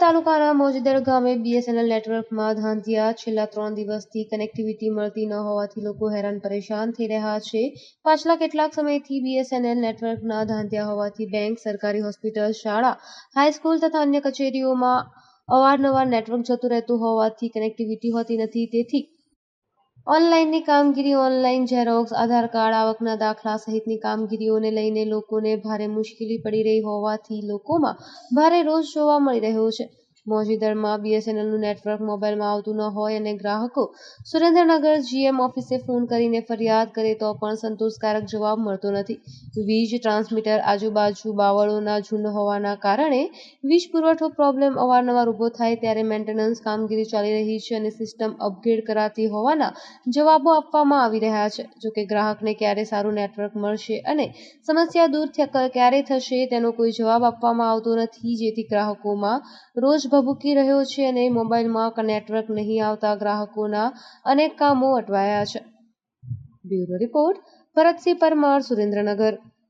તાલુકાના મોજદર ગામે બીએસએનએલ નેટવર્કમાં ધાંધિયા છેલ્લા ત્રણ દિવસથી કનેક્ટિવિટી મળતી ન હોવાથી લોકો હેરાન પરેશાન થઈ રહ્યા છે. પાછલા કેટલાક સમયથી બીએસએનએલ નેટવર્કના ધાંધિયા હોવાથી બેંક, સરકારી હોસ્પિટલ, શાળા હાઈસ્કૂલ તથા અન્ય કચેરીઓમાં અવારનવાર નેટવર્ક જતું રહેતું હોવાથી કનેક્ટિવિટી હોતી નથી. તેથી ઓનલાઈનની કામગીરી ઓનલાઈન ઝેરોક્સ આધાર કાર્ડ આવકના દાખલા સહિતની કામગીરીઓને લઈને લોકોને ભારે મુશ્કેલી પડી રહી હોવાથી લોકોમાં ભારે રોષ જોવા મળી રહ્યો છે. મોજીદરમાં બીએસએનએલનું નેટવર્ક મોબાઈલમાં આવતું ન હોય અને ગ્રાહકો સુરેન્દ્રનગર જીએમ ઓફિસે ફોન કરીને ફરિયાદ કરે તો પણ સંતોષકારક જવાબ મળતો નથી. વીજ ટ્રાન્સમીટર આજુબાજુ બાવળોના ઝુંડ હોવાના કારણે વીજ પુરવઠો પ્રોબ્લેમ અવારનવાર ઊભો થાય ત્યારે મેન્ટેનન્સ કામગીરી ચાલી રહી છે અને સિસ્ટમ અપગ્રેડ કરાતી હોવાના જવાબો આપવામાં આવી રહ્યા છે. જોકે ગ્રાહકને ક્યારે સારું નેટવર્ક મળશે અને સમસ્યા દૂર ક્યારે થશે તેનો કોઈ જવાબ આપવામાં આવતો નથી, જેથી ગ્રાહકોમાં રોજ ભભૂકી રહ્યો છે અને મોબાઈલમાં નેટવર્ક નહીં આવતા ગ્રાહકોના અનેક કામો અટવાયા છે. Bureau report, Bharatsinh Parmar, Surendranagar.